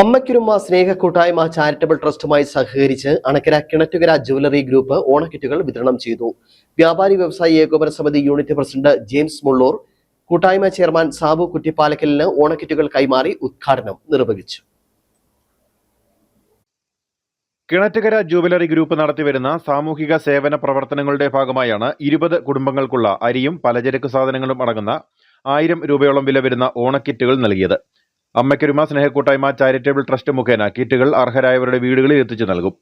അമ്മയ്ക്കുരുമ്മ സ്നേഹ കൂട്ടായ്മ ചാരിറ്റബിൾ ട്രസ്റ്റുമായി സഹകരിച്ച് അണക്കര കിണറ്റുകര ജുവലറി ഗ്രൂപ്പ് ഓണക്കിറ്റുകൾ വിതരണം ചെയ്തു. വ്യാപാരി വ്യവസായി ഏകോപന സമിതി യൂണിറ്റ് പ്രസിഡന്റ് ജെയിംസ് മുള്ളൂർ കൂട്ടായ്മ ചെയർമാൻ സാബു കുറ്റിപ്പാലക്കലിന് ഓണക്കിറ്റുകൾ കൈമാറി ഉദ്ഘാടനം നിർവഹിച്ചു. കിണറ്റുകര ജുവലറി ഗ്രൂപ്പ് നടത്തിവരുന്ന സാമൂഹിക സേവന പ്രവർത്തനങ്ങളുടെ ഭാഗമായാണ് ഇരുപത് കുടുംബങ്ങൾക്കുള്ള അരിയും പലചരക്ക് സാധനങ്ങളും അടങ്ങുന്ന ആയിരം രൂപയോളം വില വരുന്ന ഓണക്കിറ്റുകൾ നൽകിയത്. അമ്മയ്ക്കൊരുമ സ്നേഹക്കൂട്ടായ്മ ചാരിറ്റബിൾ ട്രസ്റ്റ് മുഖേന കിറ്റുകൾ അർഹരായവരുടെ വീടുകളിൽ എത്തിച്ചു നൽകും.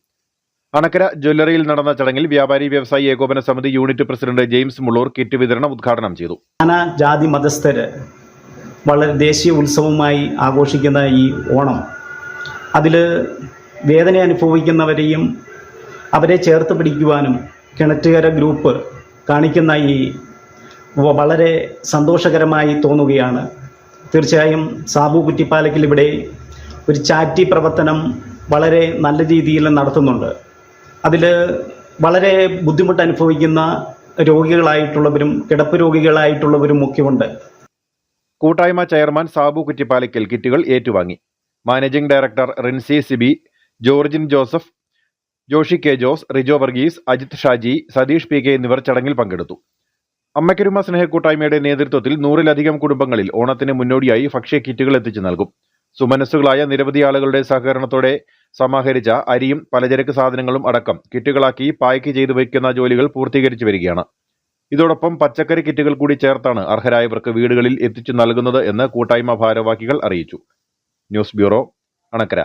അണക്കര ജ്വല്ലറിയിൽ നടന്ന ചടങ്ങിൽ വ്യാപാരി വ്യവസായി ഏകോപന സമിതി unit president James Mullur kit വിതരണം ഉദ്ഘാടനം ചെയ്തു. ജാതി മതസ്ഥര് വളരെ ദേശീയ ഉത്സവമായി ആഘോഷിക്കുന്ന ഈ ഓണം അതിൽ വേദന അനുഭവിക്കുന്നവരെയും അവരെ ചേർത്ത് പിടിക്കുവാനും കിണറ്റുകര ഗ്രൂപ്പ് കാണിക്കുന്ന ഈ വളരെ സന്തോഷകരമായി തോന്നുകയാണ്. തീർച്ചയായും സാബു കുറ്റിപ്പാലക്കിൽ ഇവിടെ ഒരു ചാറ്റി പ്രവർത്തനം വളരെ നല്ല രീതിയിൽ നടത്തുന്നുണ്ട്. അതിൽ വളരെ ബുദ്ധിമുട്ട് അനുഭവിക്കുന്ന രോഗികളായിട്ടുള്ളവരും കിടപ്പ് രോഗികളായിട്ടുള്ളവരും മുഖ്യമുണ്ട് കൂട്ടായ്മ ചെയർമാൻ സാബു കുറ്റിപ്പാലക്കൽ കിറ്റുകൾ ഏറ്റുവാങ്ങി. Managing director Rincy Siby Georgin Joseph Joshy K Jose Rijo Varghese Ajith Shaji Satheesh P K എന്നിവർ ചടങ്ങിൽ പങ്കെടുത്തു. അമ്മയ്ക്കൊരുമ സ്നേഹക്കൂട്ടായ്മയുടെ നേതൃത്വത്തിൽ നൂറിലധികം കുടുംബങ്ങളിൽ ഓണത്തിന് മുന്നോടിയായി ഭക്ഷ്യ കിറ്റുകൾ എത്തിച്ചു നൽകും. സുമനസ്സുകളായ നിരവധി ആളുകളുടെ സഹകരണത്തോടെ സമാഹരിച്ച അരിയും പലചരക്ക് സാധനങ്ങളും അടക്കം കിറ്റുകളാക്കി പായ്ക്ക് ചെയ്തു വയ്ക്കുന്ന ജോലികൾ പൂർത്തീകരിച്ചു വരികയാണ്. ഇതോടൊപ്പം പച്ചക്കറി കിറ്റുകൾ കൂടി ചേർത്താണ് അർഹരായവർക്ക് വീടുകളിൽ എത്തിച്ചു നൽകുന്നത് എന്ന് കൂട്ടായ്മ ഭാരവാഹികൾ അറിയിച്ചു. News bureau Anakkara.